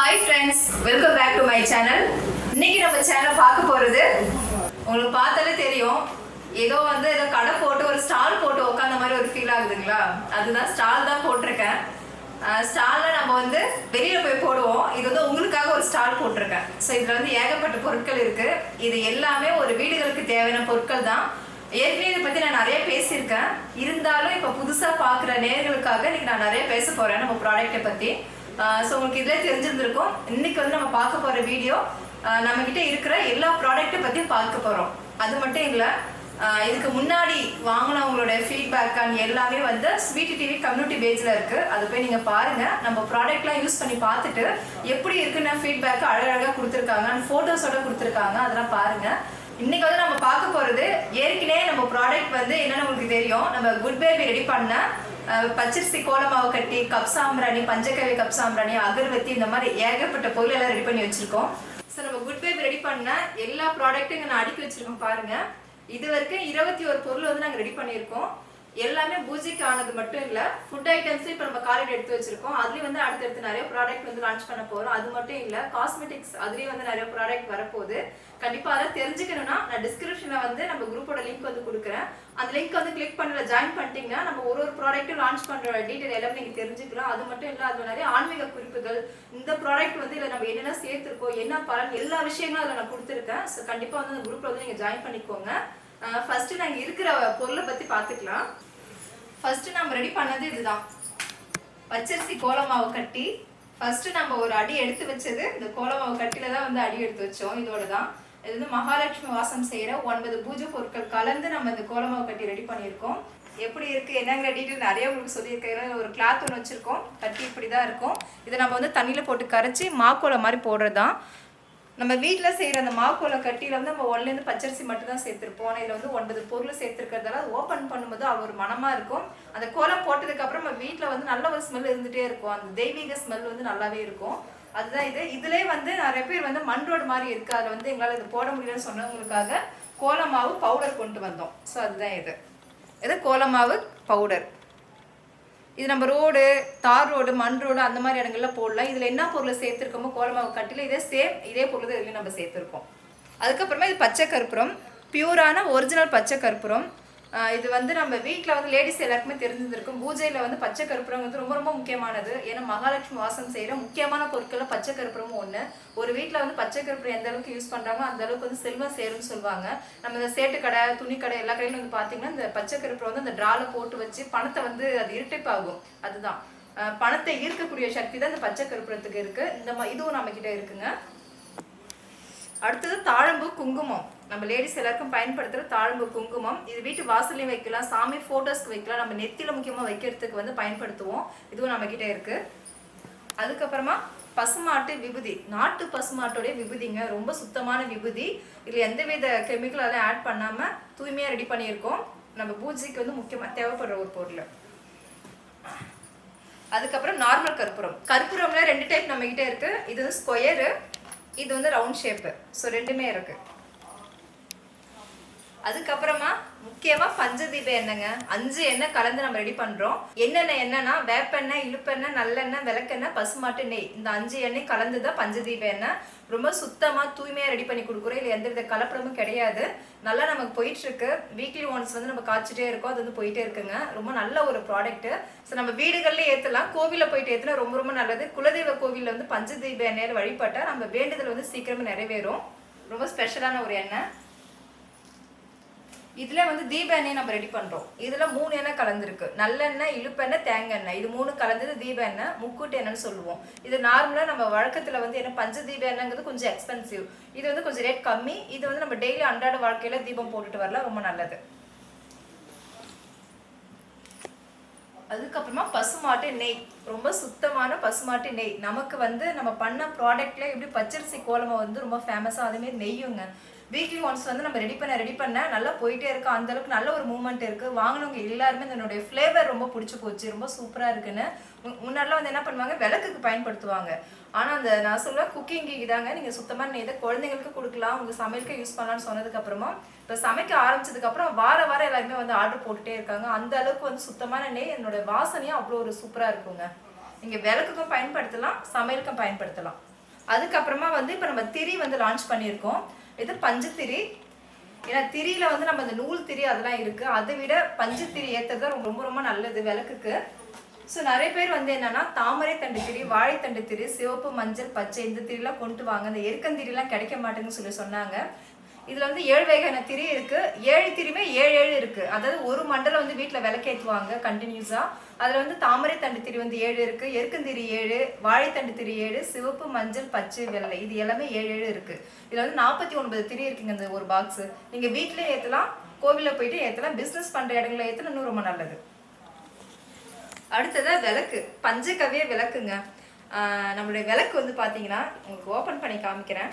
Hi friends welcome my channel இன்னைக்கு நம்ம channel பார்க்க போறது உங்களுக்கு பார்த்தாலே தெரியும் ஏதோ வந்து ஏதோ கடை போட்டு ஒரு ஸ்டால் போட்டு உட்காந்த மாதிரி ஒரு ஃபீல் ஆகுதுங்களா? அதுதான் ஸ்டால் தான் போட்டிருக்கேன். ஸ்டால்ல நம்ம வந்து வெளியில போய் போடுவோம். இது வந்து உங்களுக்காக ஒரு ஸ்டால் போட்டிருக்கேன். ஸோ இதுல வந்து ஏகப்பட்ட பொருட்கள் இருக்கு. இது எல்லாமே ஒரு வீடுகளுக்கு தேவையான பொருட்கள் தான். ஏற்கனவே இதை பத்தி நான் நிறைய பேசியிருக்கேன். இருந்தாலும் இப்போ புதுசா பார்க்குற நேர்களுக்காக இன்னைக்கு நான் நிறைய பேச போறேன் நம்ம ப்ராடக்ட்டை பத்தி. ஸோ உங்களுக்கு இதில் தெரிஞ்சிருந்திருக்கும். இன்னைக்கு வந்து நம்ம பார்க்க போகிற வீடியோ நம்ம கிட்ட இருக்கிற எல்லா ப்ராடக்ட்டை பற்றியும் பார்க்க போகிறோம் அது மட்டும் இல்லை இதுக்கு முன்னாடி வாங்கினவங்களோட ஃபீட்பேக் அண்ட் எல்லாமே வந்து ஸ்வீட் டிவி கம்யூனிட்டி பேஜில் இருக்குது அது போய் நீங்கள் பாருங்கள் நம்ம ப்ராடக்ட்லாம் யூஸ் பண்ணி பார்த்துட்டு எப்படி இருக்குன்னு ஃபீட்பேக் அழகழகாக கொடுத்துருக்காங்க. அண்ட் ஃபோட்டோஸோட கொடுத்துருக்காங்க. அதெல்லாம் பாருங்கள் இன்னைக்கு வந்து நம்ம பார்க்க போகிறது ஏற்கனவே நம்ம ப்ராடக்ட் வந்து என்னென்னு உங்களுக்கு தெரியும். நம்ம குட் பேபி ரெடி பண்ண பச்சரிசி கோலமாவு கட்டி கப் சாம்பிராணி பஞ்சகவி கப் சாம்பிராணி அகர்வத்தி இந்த மாதிரி ஏகப்பட்ட பொருள் எல்லாம் ரெடி பண்ணி வச்சிருக்கோம். ஸோ நம்ம குட் வைப் ரெடி பண்ண எல்லா ப்ராடக்ட்டும் இங்கே நான் அடுக்கி வச்சிருக்கோம் பாருங்க. இது வரைக்கும் இருபத்தி ஒரு பொருள் வந்து நாங்கள் ரெடி பண்ணியிருக்கோம். எல்லாமே பூஜைக்கு ஆனது மட்டும் இல்லை ஃபுட் ஐட்டம்ஸ் இப்போ நம்ம காலையில் எடுத்து வச்சிருக்கோம். அதுலேயும் வந்து அடுத்தடுத்து நிறைய ப்ராடக்ட் வந்து லான்ச் பண்ண போகிறோம் அது மட்டும் இல்லை காஸ்மெட்டிக்ஸ் அதுலேயும் வந்து நிறைய ப்ராடக்ட் வரப்போகுது. கண்டிப்பாக அதை தெரிஞ்சுக்கணும்னா நான் டிஸ்கிரிப்ஷனில் வந்து நம்ம குரூப்போட லிங்க் வந்து கொடுக்குறேன். அந்த லிங்க் வந்து கிளிக் பண்ணல ஜாயின் பண்ணிட்டீங்கன்னா நம்ம ஒரு ஒரு ப்ராடக்ட்டும் லான்ச் பண்ணுற டீட்டெயில் எல்லாமே நீங்கள் தெரிஞ்சுக்கலாம். அது மட்டும் இல்லை அதில் நிறைய ஆன்மீக குறிப்புகள் இந்த ப்ராடக்ட் வந்து இதில் நம்ம என்னென்ன சேர்த்துருக்கோம் என்ன பலன் எல்லா விஷயங்களும் அதில் நான் கொடுத்துருக்கேன். ஸோ கண்டிப்பாக வந்து அந்த குரூப்பில் வந்து நீங்கள் ஜாயின் பண்ணிக்கோங்க. ஃபஸ்ட்டு நாங்கள் இருக்கிற பொருளை பற்றி பார்த்துக்கலாம். ஃபஸ்ட்டு நம்ம ரெடி பண்ணது இதுதான். பச்சரிசி கோலமாவு கட்டி ஃபஸ்ட்டு நம்ம ஒரு அடி எடுத்து வச்சது இந்த கோலமாவு கட்டியில் தான் வந்து அடி எடுத்து வச்சோம் இதோட தான் இது வந்து மகாலட்சுமி வாசம் செய்கிற ஒன்பது பூஜை பொருட்கள் கலந்து நம்ம இந்த கோலமாவு கட்டி ரெடி பண்ணியிருக்கோம். எப்படி இருக்குது என்னங்கிற டீட்டெயில் நிறைய உங்களுக்கு சொல்லியிருக்கேன். ஒரு கிளாத் ஒன்று வச்சுருக்கோம் கட்டி இப்படி தான் இருக்கும். இதை நம்ம வந்து தண்ணியில் போட்டு கரைச்சி மாக்கோலை மாதிரி போடுறது தான் நம்ம வீட்டில் செய்கிற அந்த மாக்கோலை கட்டியில் வந்து நம்ம ஒன்லேருந்து பச்சரிசி மட்டும் தான் சேர்த்துருப்போம். ஆனால் இதில் வந்து ஒன்பது பொருள் சேர்த்துருக்கிறதால அது ஓப்பன் பண்ணும்போது அது ஒரு மனமாக இருக்கும். அந்த கோலம் போட்டதுக்கப்புறம் நம்ம வீட்டில் வந்து நல்ல ஒரு ஸ்மெல் இருந்துகிட்டே இருக்கும். அந்த தெய்வீக ஸ்மெல் வந்து நல்லாவே இருக்கும். அதுதான் இது. இதுலேயே வந்து நிறைய பேர் வந்து மண் ரோடு மாதிரி இருக்குது அதில் வந்து எங்களால் இது போட முடியலன்னு சொன்னவங்களுக்காக கோலமாவு பவுடர் கொண்டு வந்தோம். ஸோ அதுதான் இது. இது கோலமாவு பவுடர் இது நம்ம ரோடு தார் ரோடு மண் ரோடு அந்த மாதிரி இடங்கள்ல போடலாம். இதில் என்ன பொருளை சேர்த்துருக்கோமோ கோலமாவு கட்டில இதே சேம் இதே பொருள் தான் இதுலையும் நம்ம சேர்த்துருக்கோம். அதுக்கப்புறமா இது பச்சை கற்பூரம். பியூரான ஒரிஜினல் பச்சை கற்பூரம். இது வந்து நம்ம வீட்டில் வந்து லேடிஸ் எல்லாருக்குமே தெரிஞ்சிருந்திருக்கும். பூஜையில் வந்து பச்சை கருப்பூரம் வந்து ரொம்ப ரொம்ப முக்கியமானது. ஏன்னா மகாலட்சுமி வாசம் செய்கிற முக்கியமான பொருட்களில் பச்சை கருப்பூரமும் ஒன்று ஒரு வீட்டில் வந்து பச்சை கருப்பூரம் எந்த அளவுக்கு யூஸ் பண்ணுறாங்களோ அந்த அளவுக்கு வந்து செல்வம் சேரும்னு சொல்லுவாங்க. நம்ம இந்த சேட்டு கடை துணி கடை எல்லா கடையிலும் வந்து பார்த்தீங்கன்னா இந்த பச்சை கருப்பூரம் வந்து அந்த ட்ராவில் போட்டு வச்சு பணத்தை வந்து அது இரட்டிப்பாகும். அதுதான். பணத்தை ஈர்க்கக்கூடிய சக்தி தான் இந்த பச்சை கருப்பூரத்துக்கு இருக்குது இந்த மா இதுவும் நம்மக்கிட்ட இருக்குங்க. அடுத்தது தாழம்பு குங்குமம். நம்ம லேடிஸ் எல்லாருக்கும் பயன்படுத்துகிற தாழம்பு குங்குமம். இது வீட்டு வாசல்லையும் வைக்கலாம் சாமி ஃபோட்டோஸ்க்கு வைக்கலாம். நம்ம நெத்தியில் முக்கியமாக வைக்கிறதுக்கு வந்து பயன்படுத்துவோம். இதுவும் நம்மக்கிட்டே இருக்குது அதுக்கப்புறமா பசுமாட்டு விபூதி. நாட்டு பசுமாட்டோடைய விபூதிங்க. ரொம்ப சுத்தமான விபூதி. இதில் எந்தவித கெமிக்கல் அதெல்லாம் ஆட் பண்ணாமல் தூய்மையாக ரெடி பண்ணியிருக்கோம். நம்ம பூஜைக்கு வந்து முக்கியமாக தேவைப்படுற ஒரு பொருள். அதுக்கப்புறம் நார்மல் கற்பூரம். கற்பூரம்ல ரெண்டு டைப் நம்ம இருக்குது இருக்கு. இது வந்து ஸ்கொயரு இது வந்து ரவுண்ட் ஷேப்பு ஸோ ரெண்டுமே இருக்குது அதுக்கப்புறமா முக்கியமா பஞ்சதீப எண்ணெய்ங்க அஞ்சு எண்ணெய் கலந்து நம்ம ரெடி பண்றோம். என்னென்ன எண்ணெய்னா வேப்பெண்ணெய் இழுப்பெண்ணெய் நல்லெண்ணெய் விளக்கெண்ணெய் பசுமாட்டு நெய் இந்த அஞ்சு எண்ணெய் கலந்து தான் பஞ்சதீப எண்ணெய். ரொம்ப சுத்தமா தூய்மையா ரெடி பண்ணி கொடுக்குறோம். இல்லை எந்தவித கலப்படமும் கிடையாது. நல்லா நமக்கு போயிட்டு இருக்கு வீக்லி ஒன்ஸ் வந்து நம்ம காய்ச்சிட்டே இருக்கோம். அது வந்து போயிட்டே இருக்குங்க. ரொம்ப நல்ல ஒரு ப்ராடக்ட் ஸோ நம்ம வீடுகள்ல ஏற்றலாம் கோவிலில் போயிட்டு ஏற்றினா ரொம்ப ரொம்ப நல்லது. குலதெய்வ கோவிலில் வந்து பஞ்சதீப எண்ணெயில் வழிபட்டா நம்ம வேண்டுதல் வந்து சீக்கிரமா நிறைவேறும். ரொம்ப ஸ்பெஷலான ஒரு எண்ணெய். இதில் வந்து தீப எண்ணெய் நம்ம ரெடி பண்றோம். இதில் மூணு எண்ணெய் கலந்துருக்கு. நல்லெண்ணெய் இழுப்பெண்ணெய் தேங்காய் எண்ணெய் இது மூணு கலந்தது தீப எண்ணெய் முக்கூட்டு எண்ணெய்னு சொல்லுவோம். இது நார்மலா நம்ம வழக்கத்துல வந்து என்ன பஞ்ச தீப எண்ணெய்ங்கிறது கொஞ்சம் எக்ஸ்பென்சிவ் இது வந்து கொஞ்சம் ரேட் கம்மி. இது வந்து நம்ம டெய்லி அன்றாட வாழ்க்கையில தீபம் போட்டுட்டு வரலாம். ரொம்ப நல்லது. அதுக்கப்புறமா பசுமாட்டு நெய். ரொம்ப சுத்தமான பசுமாட்டு நெய். நமக்கு வந்து நம்ம பண்ண ப்ராடக்ட்ல எப்படி பச்சரிசி கோலமா வந்து ரொம்ப ஃபேமஸாக அதேமாரி நெய்யுங்க. வீக்லி ஒன்ஸ் வந்து நம்ம ரெடி பண்ண ரெடி பண்ண நல்லா போயிட்டே இருக்கு. அந்த அளவுக்கு நல்ல ஒரு மூமெண்ட் இருக்கு. வாங்கினவங்க எல்லாருமே இதனுடைய ஃப்ளேவர் ரொம்ப பிடிச்சி போச்சு. ரொம்ப சூப்பரா இருக்குன்னு முன்னாடிலாம் வந்து என்ன பண்ணுவாங்க? விளக்குக்கு பயன்படுத்துவாங்க. ஆனா அந்த நான் சொல்லுவேன் குக்கிங் இதாங்க. நீங்க சுத்தமான நெய் இதை குழந்தைங்களுக்கு கொடுக்கலாம். உங்க சமையலுக்கு யூஸ் பண்ணலாம்னு சொன்னதுக்கு அப்புறமா இப்போ சமைக்க ஆரம்பிச்சதுக்கு அப்புறம் வார வாரம் எல்லாருமே வந்து ஆர்டர் போட்டுட்டே இருக்காங்க. அந்த அளவுக்கு வந்து சுத்தமான நெய் என்னோட வாசனையும் அவ்வளோ ஒரு சூப்பரா இருக்குங்க. நீங்க விளக்குக்கும் பயன்படுத்தலாம் சமையலுக்கும் பயன்படுத்தலாம். அதுக்கப்புறமா வந்து இப்போ நம்ம திரி வந்து லான்ச் பண்ணியிருக்கோம். இது பஞ்சுத்திரி. ஏன்னா திரியில வந்து நம்ம இந்த நூல் திரி அதெல்லாம் இருக்கு. அதை விட பஞ்சுத்திரி ஏற்றது தான் ரொம்ப ரொம்ப நல்லது விளக்குக்கு. ஸோ நிறைய பேர் வந்து என்னன்னா தாமரை தண்டு திரி வாழைத்தண்டு திரி சிவப்பு மஞ்சள் பச்சை இந்த திரிலாம் கொண்டு வாங்க. இந்த எருக்கந்திரிலாம் கிடைக்க மாட்டேங்குன்னு சொல்லி சொன்னாங்க. இதில் வந்து ஏழு வகையான திரி இருக்குது ஏழு திரியுமே ஏழு ஏழு இருக்குது அதாவது ஒரு மண்டலம் வந்து வீட்டில் விளக்கேற்றுவாங்க கண்டினியூஸாக அதில் வந்து தாமரை தண்டு திரி வந்து ஏழு இருக்குது எருக்கந்திரி ஏழு வாழைத்தண்டு திரி ஏழு சிவப்பு மஞ்சள் பச்சை வெள்ளை. இது எல்லாமே ஏழு ஏழு இருக்குது இதில் வந்து நாற்பத்தி ஒன்பது திரி இருக்குங்க இந்த ஒரு பாக்ஸு நீங்கள் வீட்டிலே ஏற்றலாம் கோவிலில் போயிட்டு ஏற்றலாம் பிஸ்னஸ் பண்ணுற இடங்களில் ஏத்தலாம் இன்னும் ரொம்ப நல்லது. அடுத்ததாக விளக்கு. பஞ்சகவிய விளக்குங்க. நம்மளுடைய விளக்கு வந்து பார்த்தீங்கன்னா உங்களுக்கு ஓப்பன் பண்ணி காமிக்கிறேன்.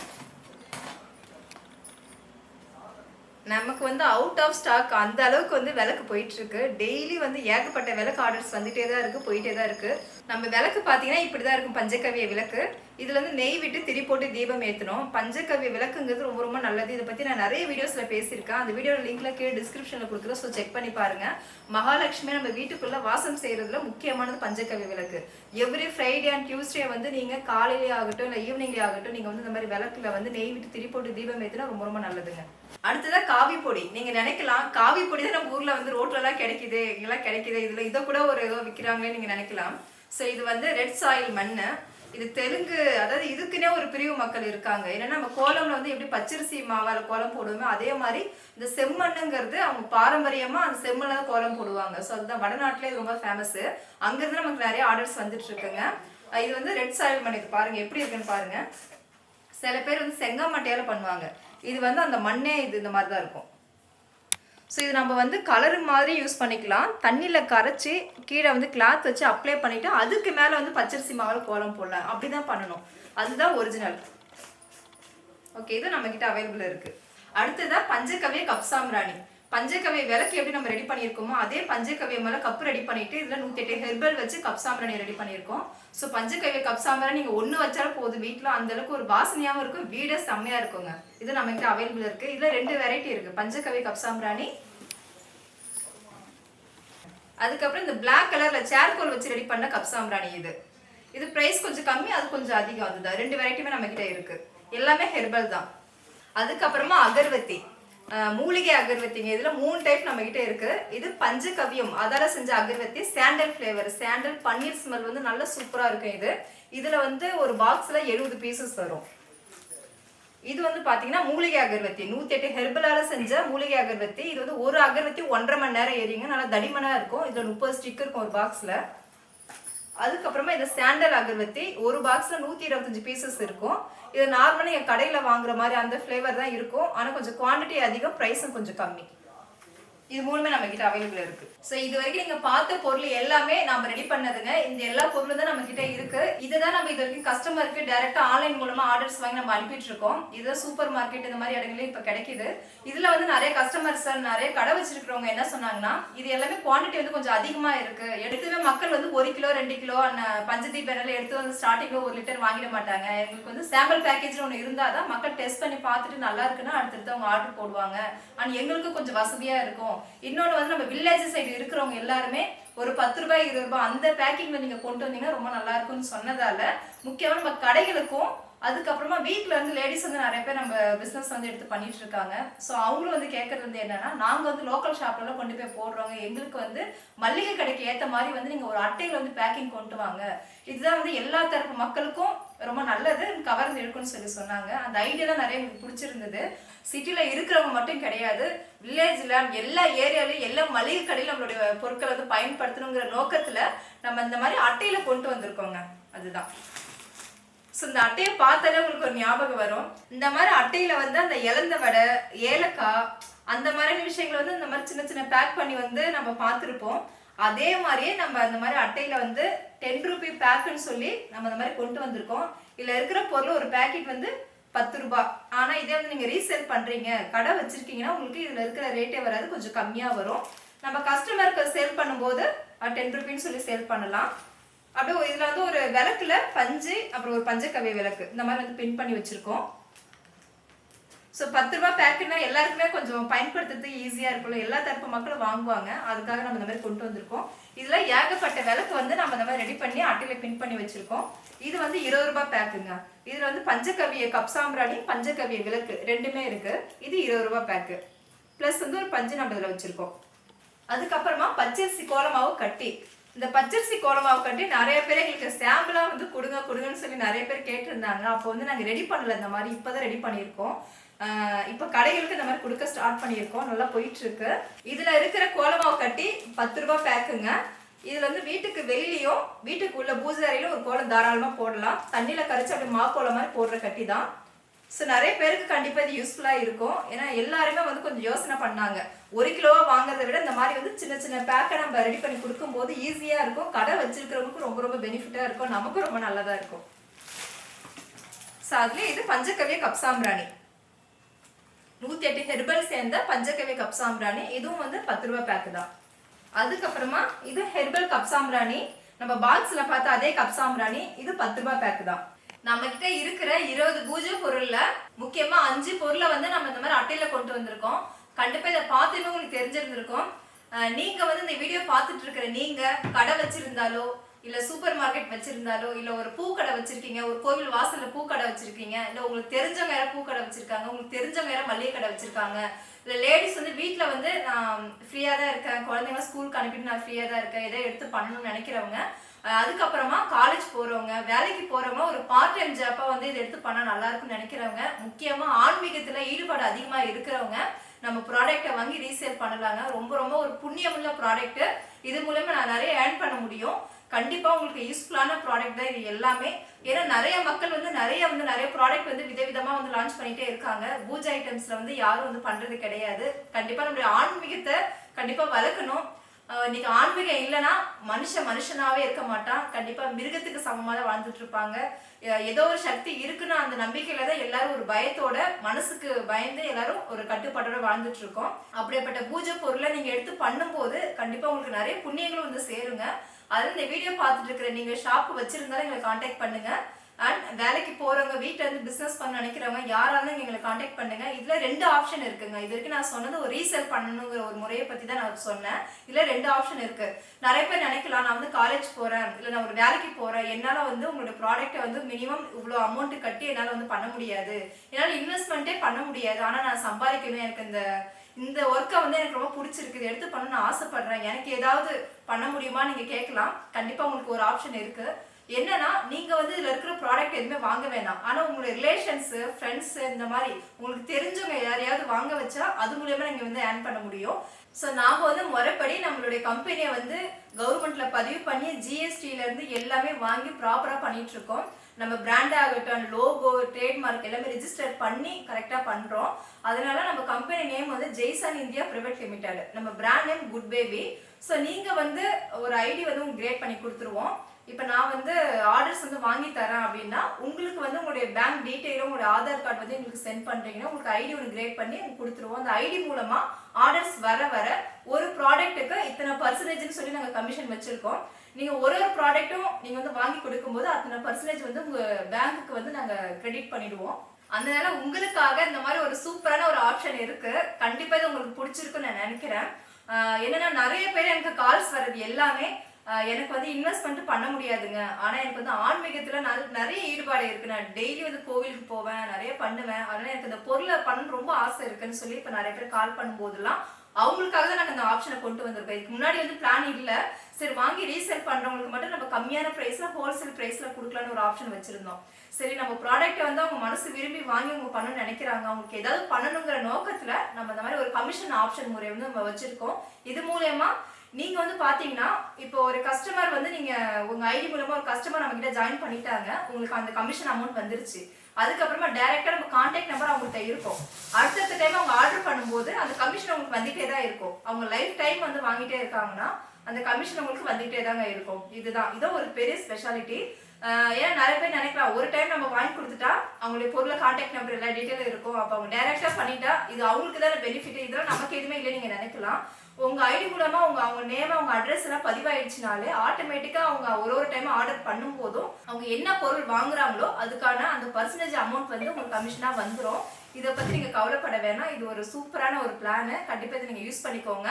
நமக்கு வந்து அவுட் ஆஃப் ஸ்டாக் அந்த அளவுக்கு வந்து விளக்கு போயிட்டு இருக்கு. டெய்லி வந்து ஏகப்பட்ட விளக்கு ஆர்டர்ஸ் வந்துட்டே தான் இருக்கு போயிட்டே தான் இருக்கு. நம்ம விளக்கு பார்த்தீங்கன்னா இப்படி தான் இருக்கும் பஞ்சகவிய விளக்கு. இதில் வந்து நெய் விட்டு திரி போட்டு தீபம் ஏற்றணும் பஞ்சகவிய விளக்குங்கிறது ரொம்ப ரொம்ப நல்லது. இதை பற்றி நான் நிறைய வீடியோஸில் பேசியிருக்கேன். அந்த வீடியோ லிங்க்ல கீழே டிஸ்கிரிப்ஷனில் கொடுக்குறேன். ஸோ செக் பண்ணி பாருங்கள் மகாலட்சுமி நம்ம வீட்டுக்குள்ளே வாசம் செய்கிறதுல முக்கியமானது பஞ்சகவிய விளக்கு. எவ்ரி ஃப்ரைடே அண்ட் டியூஸ்டே வந்து நீங்கள் காலையிலே ஆகட்டும் இல்லை ஈவினிங்லேயே ஆகட்டும் நீங்கள் வந்து இந்த மாதிரி விளக்குல வந்து நெய் விட்டு திரி போட்டு தீபம் ஏற்றினா ரொம்ப ரொம்ப நல்லதுங்க. அடுத்ததாக காவி பொடி. நீங்கள் நினைக்கலாம் காவி பொடி தான் நம்ம ஊரில் வந்து ரோட்லலாம் கிடைக்குது இங்கெல்லாம் கிடைக்குது இதில் இதை கூட ஒரு ஏதோ விற்கிறாங்களே நீங்கள் நினைக்கலாம். ஸோ இது வந்து ரெட் சாயில் மண்ணு. இது தெலுங்கு அதாவது இதுக்குன்னே ஒரு பிரிவு மக்கள் இருக்காங்க. ஏன்னா நம்ம கோலம்ல வந்து எப்படி பச்சரிசி மாவால கோலம் போடுவோமோ அதே மாதிரி இந்த செம்மண்ணுங்கிறது அவங்க பாரம்பரியமா அந்த செம்மண்ல தான் கோலம் போடுவாங்க. ஸோ அதுதான் வடநாட்டிலே ரொம்ப ஃபேமஸ் அங்கிருந்து நமக்கு நிறைய ஆர்டர்ஸ் வந்துட்டு இருக்குங்க. இது வந்து ரெட் சாயில் மண். இது பாருங்க எப்படி இருக்குன்னு பாருங்க. சில பேர் வந்து செங்கமட்டையால பண்ணுவாங்க. இது வந்து அந்த மண்ணே இது இந்த மாதிரி தான் இருக்கும். ஸோ இது நம்ம வந்து கலர் மாதிரி யூஸ் பண்ணிக்கலாம். தண்ணியில் கரைச்சி கீழே வந்து கிளாத் வச்சு அப்ளை பண்ணிட்டு அதுக்கு மேலே வந்து பச்சரிசி மாவில் கோலம் போடலாம். அப்படி தான் பண்ணணும். அதுதான் ஒரிஜினல் ஓகே இது நம்ம கிட்ட அவைலபிள் இருக்கு. அடுத்ததா பஞ்சகவிய கப்சாம்ராணி பஞ்சகவிய விளக்கு எப்படி நம்ம ரெடி பண்ணியிருக்கோமோ அதே பஞ்சகவிய மேல கப் ரெடி பண்ணிட்டு இதுல நூத்தி எட்டு ஹெர்பல் வச்சு கப் சாம்பிராணி ரெடி பண்ணியிருக்கோம். ஸோ பஞ்சகவிய கப் சாம்பிராணி நீங்க ஒண்ணு வச்சாலும் போதும். வீட்டில் அந்த அளவுக்கு ஒரு வாசனையாவும் இருக்கும் வீடே செம்மையா இருக்குங்க. இது நம்ம கிட்ட அவைலபிள் இருக்கு. இதுல ரெண்டு வெரைட்டி இருக்கு. பஞ்சகவிய கப் சாம்பிராணி. அதுக்கப்புறம் இந்த பிளாக் கலர்ல சேர்கோல் வச்சு ரெடி பண்ண கப் சாம்பிராணி இது. இது பிரைஸ் கொஞ்சம் கம்மி அது கொஞ்சம் அதிகம். அதுதான். ரெண்டு வெரைட்டியுமே நம்ம கிட்ட இருக்கு. எல்லாமே ஹெர்பல் தான். அதுக்கப்புறமா அகர்வத்தி. மூலிகை அகர்வத்திங்க. இதில் மூணு டைப் நம்ம இருக்குது இருக்கு. இது பஞ்சகவியம். அதால் செஞ்ச அகர்வத்தி சாண்டல் ஃப்ளேவர் சாண்டல் பன்னீர் ஸ்மெல் வந்து நல்ல சூப்பராக இருக்கும் இது. இதில் வந்து ஒரு பாக்ஸில் எழுபது பீசஸ் வரும். இது வந்து பார்த்தீங்கன்னா மூலிகை அகர்வத்தி. நூற்றி எட்டு ஹெர்பலால் செஞ்ச மூலிகை அகர்வத்தி. இது வந்து ஒரு அகர்வத்தி ஒன்றரை மணி நேரம் ஏறிங்க. நல்லா தடிமனாக இருக்கும். இதில் முப்பது ஸ்டிக் இருக்கும் ஒரு பாக்ஸில் அதுக்கப்புறமா இந்த சாண்டல் அகர்வத்தி ஒரு பாக்ஸ்ல நூத்தி இருபத்தஞ்சு பீசஸ் இருக்கும். இது நார்மலா என் கடையில வாங்குற மாதிரி அந்த ஃபிளேவர் தான் இருக்கும். ஆனா கொஞ்சம் குவான்டிட்டி அதிகம் ப்ரைஸும் கொஞ்சம் கம்மி. இது மூணுமே நம்ம கிட்ட அவைலபிள் இருக்கு. சோ இது வரைக்கும் நீங்க பார்த்த பொருள் எல்லாமே நாம ரெடி பண்ணதுங்க. இந்த எல்லா பொருளும் தான் நம்ம கிட்ட இருக்கு. இதுதான் நம்ம இது வரைக்கும் கஸ்டமருக்கு டைரக்டா ஆன்லைன் மூலமா ஆர்டர்ஸ் வாங்கி நம்ம அனுப்பிட்டு இருக்கோம். இதுதான் சூப்பர் மார்க்கெட் இந்த மாதிரி இடங்களையும் இப்ப கிடைக்குது. இதுல வந்து நிறைய கஸ்டமர்ஸ் நிறைய கடை வச்சிருக்கிறவங்க என்ன சொன்னாங்கன்னா இது எல்லாமே குவான்டிட்டி வந்து கொஞ்சம் அதிகமா இருக்கு. எடுத்துவே மக்கள் வந்து ஒரு கிலோ ரெண்டு கிலோ பஞ்சதீப் எண்ணெய் எடுத்து வந்து ஸ்டார்டிங்ல ஒரு லிட்டர் வாங்கிட மாட்டாங்க. எங்களுக்கு வந்து சாம்பிள் பேக்கேஜ் ஒன்று இருந்தாதான் மக்கள் டெஸ்ட் பண்ணி பார்த்துட்டு நல்லா இருக்குன்னா அடுத்தடுத்து அவங்க ஆர்டர் போடுவாங்க. அண்ட் எங்களுக்கும் கொஞ்சம் வசதியா இருக்கும். இன்னொன்று வந்து நம்ம வில்லேஜ் சைடு இருக்கிறவங்க எல்லாருமே ஒரு பத்து ரூபாய் இருபது ரூபாய் அந்த பேக்கிங்ல நீங்க கொண்டு வந்தீங்கன்னா ரொம்ப நல்லா இருக்கும்னு சொன்னதால முக்கியமா நம்ம கடைகளுக்கும் அதுக்கப்புறமா வீட்டில் இருந்து லேடிஸ் வந்து நிறைய பேர் நம்ம பிஸ்னஸ் வந்து எடுத்து பண்ணிட்டு இருக்காங்க. ஸோ அவங்களும் வந்து கேட்கறது வந்து என்னன்னா நாங்கள் வந்து லோக்கல் ஷாப்லலாம் கொண்டு போய் போடுறோங்க எங்களுக்கு வந்து மல்லிகை கடைக்கு ஏற்ற மாதிரி வந்து நீங்கள் ஒரு அட்டையில் வந்து பேக்கிங் கொண்டு வாங்க. இதுதான் வந்து எல்லா தரப்பு மக்களுக்கும் ரொம்ப நல்லது கவர்ந்து இருக்கும்னு சொல்லி சொன்னாங்க. அந்த ஐடியா தான் நிறைய எனக்கு பிடிச்சிருந்தது. சிட்டியில் இருக்கிறவங்க மட்டும் கிடையாது வில்லேஜில் எல்லா ஏரியாலையும் எல்லா மளிகை கடையில் நம்மளுடைய பொருட்களை வந்து பயன்படுத்தணுங்கிற நோக்கத்தில் நம்ம இந்த மாதிரி அட்டையில் கொண்டு வந்திருக்கோங்க. அதுதான். ஸோ இந்த அட்டையை பார்த்தாலே உங்களுக்கு ஒரு ஞாபகம் வரும். இந்த மாதிரி அட்டையில் வந்து அந்த இலந்த வடை ஏலக்காய் அந்த மாதிரி விஷயங்களை வந்து இந்த மாதிரி சின்ன சின்ன பேக் பண்ணி வந்து நம்ம பார்த்துருப்போம். அதே மாதிரியே நம்ம அந்த மாதிரி அட்டையில் வந்து டென் ருபி பேக்குன்னு சொல்லி நம்ம அந்த மாதிரி கொண்டு வந்திருக்கோம். இதில் இருக்கிற பொருள் ஒரு பேக்கெட் வந்து பத்து ரூபாய் ஆனால் இதே வந்து நீங்கள் ரீசேல் பண்ணுறீங்க கடை வச்சுருக்கீங்கன்னா உங்களுக்கு இதில் இருக்கிற ரேட்டே வராது கொஞ்சம் கம்மியாக வரும். நம்ம கஸ்டமருக்கு சேல் பண்ணும்போது டென் ருபின்னு சொல்லி சேல் பண்ணலாம். அப்படியே இதுல வந்து ஒரு விளக்குல பஞ்சு அப்புறம் ஒரு பஞ்சக்கவை விளக்கு. இந்த மாதிரி வந்து பின் பண்ணி வச்சிருக்கோம். ஸோ பத்து ரூபா பேக்குன்னா எல்லாருக்குமே கொஞ்சம் பயன்படுத்துறது ஈஸியாக இருக்கும்ல. எல்லா தரப்பு மக்களும் வாங்குவாங்க. அதுக்காக நம்ம இந்த மாதிரி கொண்டு வந்திருக்கோம். இதில் ஏகப்பட்ட விளக்கு வந்து நம்ம இந்த மாதிரி ரெடி பண்ணி அட்டையில் பின் பண்ணி வச்சிருக்கோம். இது வந்து இருபது ரூபாய் பேக்குங்க இதில் வந்து பஞ்சகவிய கப் சாம்பிராணி பஞ்சகவிய விளக்கு ரெண்டுமே இருக்கு. இது இருபது ரூபாய் பேக்கு ப்ளஸ் வந்து ஒரு பஞ்சு நம்ம இதில் வச்சிருக்கோம். அதுக்கப்புறமா பச்சரிசி கோலமாவு கட்டி இந்த பச்சரிசி கோலமாவு கட்டி நிறைய பேர் எங்களுக்கு சாம்பிளாக வந்து கொடுங்க கொடுங்கன்னு சொல்லி நிறைய பேர் கேட்டிருந்தாங்க. அப்போ வந்து நாங்கள் ரெடி பண்ணல இந்த மாதிரி. இப்போ தான் ரெடி பண்ணியிருக்கோம் இப்போ கடைகளுக்கு இந்த மாதிரி கொடுக்க ஸ்டார்ட் பண்ணியிருக்கோம். நல்லா போயிட்டுருக்கு. இதில் இருக்கிற கோலமாவு கட்டி பத்து ரூபா பேக்குங்க. இதில் வந்து வீட்டுக்கு வெளியிலையும் வீட்டுக்கு உள்ள பூஜை ஒரு கோலம் தாராளமாக போடலாம். தண்ணியில் கரைச்சி அப்படி மா கோலம் மாதிரி போடுற கட்டி தான். ஸோ நிறைய பேருக்கு கண்டிப்பாக இது யூஸ்ஃபுல்லாக இருக்கும். ஏன்னா எல்லாருமே வந்து கொஞ்சம் யோசனை பண்ணாங்க. ஒரு கிலோவாக வாங்குறதை விட இந்த மாதிரி வந்து சின்ன சின்ன பேக்கை நம்ம ரெடி பண்ணி கொடுக்கும்போது ஈஸியாக இருக்கும். கடை வச்சிருக்கிறவங்களுக்கு ரொம்ப ரொம்ப பெனிஃபிட்டாக இருக்கும். நமக்கும் ரொம்ப நல்லதாக இருக்கும். ஸோ அதுலேயே இது பஞ்சகவிய கப் சாம்பிராணி நூற்றி எட்டு ஹெர்பல் சேர்ந்த பஞ்சகவிய கப் சாம்பிராணி இதுவும் வந்து பத்து ரூபாய் பேக்கு தான். அதுக்கப்புறமா இது ஹெர்பல் கப் சாம்பிராணி நம்ம பாக்ஸில் பார்த்த அதே கப் சாம்பிராணி இது பத்து ரூபாய் பேக்கு தான். நம்ம கிட்ட இருக்கிற இருபது பூஜை பொருள்ல முக்கியமா அஞ்சு பொருளை வந்து நம்ம இந்த மாதிரி அட்டையில கொண்டு வந்திருக்கோம். கண்டிப்பா இதை பார்த்துட்டு உங்களுக்கு தெரிஞ்சிருந்திருக்கும். நீங்க வந்து இந்த வீடியோ பார்த்துட்டு இருக்கிற நீங்க கடை வச்சிருந்தாலோ இல்ல சூப்பர் மார்க்கெட் வச்சிருந்தாலோ இல்ல ஒரு பூக்கடை வச்சிருக்கீங்க ஒரு கோவில் வாசல்ல பூக்கடை வச்சிருக்கீங்க இல்ல உங்களுக்கு தெரிஞ்சவங்க யாரும் பூக்கடை வச்சிருக்காங்க உங்களுக்கு தெரிஞ்சவங்க யாரும் மளிகை கடை வச்சிருக்காங்க இல்ல லேடிஸ் வந்து வீட்ல வந்து நான் ஃப்ரீயா தான் இருக்கேன் குழந்தைங்க ஸ்கூலுக்கு அனுப்பிட்டு நான் ஃப்ரீயா தான் இருக்கேன் எதை எடுத்து பண்ணணும்னு நினைக்கிறவங்க அதுக்கப்புறமா காலேஜ் போறவங்க வேலைக்கு போறவங்க ஒரு பார்ட் டைம் ஜாப்பா வந்து இதை எடுத்து பண்ணா நல்லா இருக்கும்னு நினைக்கிறவங்க முக்கியமா ஆன்மீகத்துல ஈடுபாடு அதிகமா இருக்கிறவங்க நம்ம ப்ராடக்ட்டை வாங்கி ரீசேல் பண்ணலாங்க. ரொம்ப ரொம்ப ஒரு புண்ணியமுள்ள ப்ராடக்ட் இது மூலமா நான் நிறைய ஏர்ன் பண்ண முடியும். கண்டிப்பா உங்களுக்கு யூஸ்ஃபுல்லான ப்ராடக்ட் தான் இது எல்லாமே. ஏன்னா நிறைய மக்கள் வந்து நிறைய வந்து நிறைய ப்ராடக்ட் வந்து விதவிதமா வந்து லான்ச் பண்ணிட்டே இருக்காங்க. பூஜை ஐட்டம்ஸ்ல வந்து யாரும் வந்து பண்றது கிடையாது. கண்டிப்பா நம்மளுடைய ஆன்மீகத்தை கண்டிப்பா வளர்க்கணும். இன்னைக்கு ஆன்மீகம் இல்லைன்னா மனுஷன் மனுஷனாவே இருக்க மாட்டான். கண்டிப்பா மிருகத்துக்கு சமமா தான் வாழ்ந்துட்டு இருப்பாங்க. ஏதோ ஒரு சக்தி இருக்குன்னு அந்த நம்பிக்கையில தான் எல்லாரும் ஒரு பயத்தோட மனசுக்கு பயந்து எல்லாரும் ஒரு கட்டுப்பாட்டோட வாழ்ந்துட்டு இருக்கோம். அப்படிப்பட்ட பூஜை பொருளை நீங்க எடுத்து பண்ணும்போது கண்டிப்பா உங்களுக்கு நிறைய புண்ணியங்களும் வந்து சேருங்க. அது இந்த வீடியோ பார்த்துட்டு இருக்கிற நீங்க ஷாப் வச்சிருந்தாலும் எங்களை காண்டாக்ட் பண்ணுங்க. அண்ட் வேலைக்கு போறவங்க வீட்ல இருந்து பிசினஸ் பண்ண நினைக்கிறவங்க யாராலும் எங்களை காண்டாக்ட் பண்ணுங்க. இதுல ரெண்டு ஆப்ஷன் இருக்குங்க. இது வரைக்கும் நான் சொன்னது ஒரு ரீசேல் பண்ணணுங்கிற ஒரு முறையை பத்தி தான் நான் சொன்னேன். இதுல ரெண்டு ஆப்ஷன் இருக்கு. நிறைய பேர் நினைக்கலாம் நான் வந்து காலேஜ் போறேன் இல்ல நான் ஒரு வேலைக்கு போறேன். என்னால வந்து உங்களோட ப்ராடக்ட்டை வந்து மினிமம் இவ்வளவு அமௌண்ட் கட்டி என்னால வந்து பண்ண முடியாது. என்னால இன்வெஸ்ட்மெண்ட்டே பண்ண முடியாது. ஆனா நான் சம்பாதிக்கணும். எனக்கு இந்த இந்த ஒர்க்கை வந்து எனக்கு ரொம்ப பிடிச்சிருக்கு. எடுத்து பண்ணணும்னு ஆசைப்படுறேன். எனக்கு ஏதாவது பண்ண முடியுமா நீங்க கேட்கலாம். கண்டிப்பா உங்களுக்கு ஒரு ஆப்ஷன் இருக்கு. என்னன்னா நீங்க வந்து இதுல இருக்கிற ப்ராடக்ட் எதுவுமே வாங்க வேணாம். ஆனா உங்களுடைய ரிலேஷன்ஸ் ஃப்ரெண்ட்ஸ் இந்த மாதிரி உங்களுக்கு தெரிஞ்சவங்க யாரையாவது வாங்க வச்சா அது மூலியமா நீங்க வந்து ஏர்ன் பண்ண முடியும். ஸோ நாம வந்து முறைப்படி நம்மளுடைய கம்பெனியை வந்து கவர்மெண்ட்ல பதிவு பண்ணி ஜிஎஸ்டில இருந்து எல்லாமே வாங்கி ப்ராப்பரா பண்ணிட்டு இருக்கோம். நம்ம பிராண்ட் ஆகட்டும் லோகோ ட்ரேட்மார்க் எல்லாமே ரிஜிஸ்டர் பண்ணி கரெக்டாக பண்ணுறோம் அதனால நம்ம கம்பெனி நேம் வந்து ஜெய்சன் இந்தியா பிரைவேட் லிமிடெட் நம்ம brand name good baby so நீங்கள் வந்து ஒரு ஐடி வந்து உங்களுக்கு கிரியேட் பண்ணி கொடுத்துருவோம். இப்போ நான் வந்து ஆர்டர்ஸ் வந்து வாங்கி தரேன் அப்படின்னா உங்களுக்கு வந்து உங்களுடைய பேங்க் டீட்டெயிலும் உங்களுடைய ஆதார் கார்டு வந்து எங்களுக்கு சென்ட் பண்ணுறீங்கன்னா உங்களுக்கு ஐடி ஒன்று கிரேட் பண்ணி உங்களுக்கு கொடுத்துருவோம். அந்த ஐடி மூலமாக ஆர்டர்ஸ் வர வர ஒரு ப்ராடக்ட்டுக்கு இத்தனை பர்சன்டேஜ்னு சொல்லி நாங்கள் கமிஷன் வச்சுருக்கோம். நீங்கள் ஒரு ஒரு ப்ராடக்ட்டும் நீங்கள் வந்து வாங்கி கொடுக்கும்போது அத்தனை பர்சன்டேஜ் வந்து உங்கள் பேங்க்குக்கு வந்து நாங்கள் கிரெடிட் பண்ணிடுவோம். அதனால உங்களுக்காக இந்த மாதிரி ஒரு சூப்பரான ஒரு ஆப்ஷன் இருக்கு. கண்டிப்பா இது உங்களுக்கு பிடிச்சிருக்குன்னு நான் நினைக்கிறேன். என்னன்னா நிறைய பேர் எனக்கு கால்ஸ் வர்றது எல்லாமே எனக்கு வந்து இன்வெஸ்ட்மெண்ட் பண்ண முடியாதுங்க. ஆனா எனக்கு வந்து ஆன்மீகத்துல நல்- நிறைய ஈடுபாடு இருக்கு. நான் டெய்லி வந்து கோவிலுக்கு போவேன் நிறைய பண்ணுவேன். அதனால எனக்கு இந்த பொருளை பண்ண ரொம்ப ஆசை இருக்குன்னு சொல்லி இப்ப நிறைய பேர் கால் பண்ணும்போதெல்லாம் அவங்களுக்காக தான் நாங்க இந்த ஆப்ஷனை கொண்டு வந்திருக்கோம். இதுக்கு முன்னாடி வந்து பிளான் இல்ல. சரி வாங்கி ரீசேல் பண்றவங்களுக்கு மட்டும் நம்ம கம்மியான பிரைஸ்ல ஹோல்சேல் பிரைஸ்ல கொடுக்கலான்னு ஒரு ஆப்ஷன் வச்சிருந்தோம். சரி நம்ம ப்ராடக்ட்டை வந்து அவங்க மனசு விரும்பி வாங்கி அவங்க பண்ணணும்னு நினைக்கிறாங்க. அவங்களுக்கு ஏதாவது பண்ணணுங்கிற நோக்கத்துல நம்ம இந்த மாதிரி ஒரு கமிஷன் ஆப்ஷன் முறை வந்து நம்ம வச்சிருக்கோம். இது மூலயமா நீங்க வந்து பாத்தீங்கன்னா இப்போ ஒரு கஸ்டமர் வந்து நீங்க உங்க ஐடி மூலமா ஒரு கஸ்டமர் நம்ம கிட்ட ஜாயின் பண்ணிட்டாங்க உங்களுக்கு அந்த கமிஷன் அமௌண்ட் வந்துருச்சு. அதுக்கப்புறமா டைரக்டா நம்ம கான்டாக்ட் நம்பர் அவங்கள்ட்ட இருக்கும். அடுத்தடுத்த டைம் அவங்க ஆர்டர் பண்ணும்போது அந்த கமிஷன் உங்களுக்கு வந்துட்டே தான் இருக்கும். அவங்க லைஃப் டைம் வந்து வாங்கிட்டே இருக்காங்கன்னா அந்த கமிஷன் உங்களுக்கு வந்துட்டே தாங்க இருக்கும். இதுதான். இதோ ஒரு பெரிய ஸ்பெஷாலிட்டி ஏன்னா நிறைய பேர் நினைக்கலாம் ஒரு டைம் நம்ம வாங்கி கொடுத்துட்டா அவங்களுடைய பொருளை கான்டாக்ட் நம்பர் எல்லா டீட்டெயிலும் இருக்கும். அப்போ அவங்க டைரக்டா பண்ணிட்டா இது அவங்களுக்கு தானே பெனிஃபிட் இதெல்லாம் நமக்கு எதுவுமே இல்லை நீங்க நினைக்கலாம். உங்க ஐடி மூலமா உங்க அவங்க நேம் அவங்க அட்ரஸ் எல்லாம் பதிவாயிடுச்சுனாலே ஆட்டோமேட்டிக்கா அவங்க ஒரு ஒரு டைம் ஆர்டர் பண்ணும் போதும் அவங்க என்ன பொருள் வாங்குறாங்களோ அதுக்கான அந்த பர்சன்டேஜ் அமௌண்ட் வந்து உங்களுக்கு கமிஷனா வந்துரும். இதை பத்தி நீங்க கவலைப்பட வேணாம். இது ஒரு சூப்பரான ஒரு பிளான் கண்டிப்பா இதை நீங்க யூஸ் பண்ணிக்கோங்க.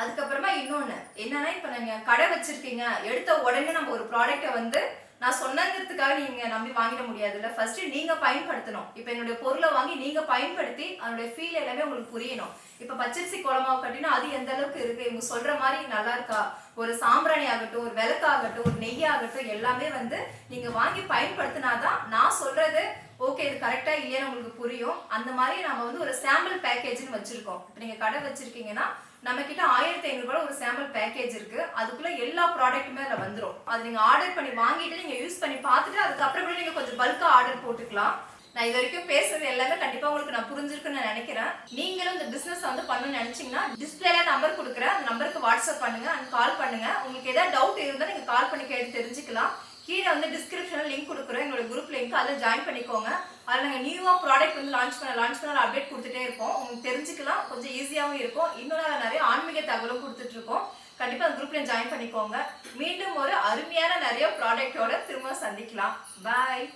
அதுக்கப்புறமா இன்னொன்னு. என்னன்னா இப்ப நீங்க கடை வச்சிருக்கீங்க. எடுத்த உடனே நம்ம ஒரு ப்ராடக்ட்டை வந்து நான் சொன்னதுக்காக நீங்க நம்பி வாங்கிட முடியாதுல்ல. ஃபர்ஸ்ட் நீங்க பயன்படுத்தணும். இப்ப என்னுடைய பொருளை வாங்கி நீங்க பயன்படுத்தி அதனுடைய ஃபீல் எல்லாமே உங்களுக்கு புரியணும். இப்ப பச்சரிசி குழமாவை கட்டினா அது எந்த அளவுக்கு இருக்கு? இவங்க சொல்ற மாதிரி நல்லா இருக்கா? ஒரு சாம்பிராணி ஆகட்டும் ஒரு விளக்காகட்டும் ஒரு நெய் ஆகட்டும் எல்லாமே வந்து நீங்க வாங்கி பயன்படுத்தினாதான் நான் சொல்றது ஓகே இது கரெக்டா இல்லையான்னு உங்களுக்கு புரியும். அந்த மாதிரி நம்ம வந்து ஒரு சாம்பிள் பேக்கேஜ்னு வச்சிருக்கோம். இப்போ நீங்க கடை வச்சிருக்கீங்கன்னா நம்ம கிட்ட ஆயிரத்தி ஐநூறு ஒரு சாம்பிள் பேக்கேஜ் இருக்கு. அதுக்குள்ள எல்லா ப்ராடக்ட்டுமே அதில் வந்துரும். அது நீங்க ஆர்டர் பண்ணி வாங்கிட்டு நீங்க யூஸ் பண்ணி பார்த்துட்டு அதுக்கப்புறம் கூட நீங்க கொஞ்சம் பல்காக ஆர்டர் போட்டுக்கலாம். நான் இது வரைக்கும் பேசுறது எல்லாமே கண்டிப்பா உங்களுக்கு நான் புரிஞ்சிருக்குன்னு நான் நினைக்கிறேன். நீங்களும் இந்த பிசினஸ் வந்து பண்ணணும்னு நினைச்சீங்கன்னா டிஸ்பிளேல நம்பர் கொடுக்குறேன். அந்த நம்பருக்கு வாட்ஸ்அப் பண்ணுங்க. அண்ட் கால் பண்ணுங்க. உங்களுக்கு ஏதாவது டவுட் இருந்தால் நீங்க கால் பண்ணி கேட்டு தெரிஞ்சுக்கலாம். கீழே வந்து டிஸ்கிரிப்ஷனில் லிங்க் கொடுக்குறோம். எங்களோட குரூப் லிங்க் அதில் ஜாயின் பண்ணிக்கோங்க. அதில் நாங்கள் நியூவாக ப்ராடக்ட் வந்து லான்ச் பண்ண லான்ச் பண்ண அப்டேட் கொடுத்துட்டே இருப்போம் உங்களுக்கு தெரிஞ்சுக்கலாம். கொஞ்சம் ஈஸியாகவும் இருக்கும். இன்னொரு நிறைய ஆன்மீக தகவலும் கொடுத்துட்ருக்கோம் கண்டிப்பாக அந்த குரூப்பில் ஜாயின் பண்ணிக்கோங்க. மீண்டும் ஒரு அருமையான நிறைய ப்ராடக்டோட திரும்ப சந்திக்கலாம். பாய்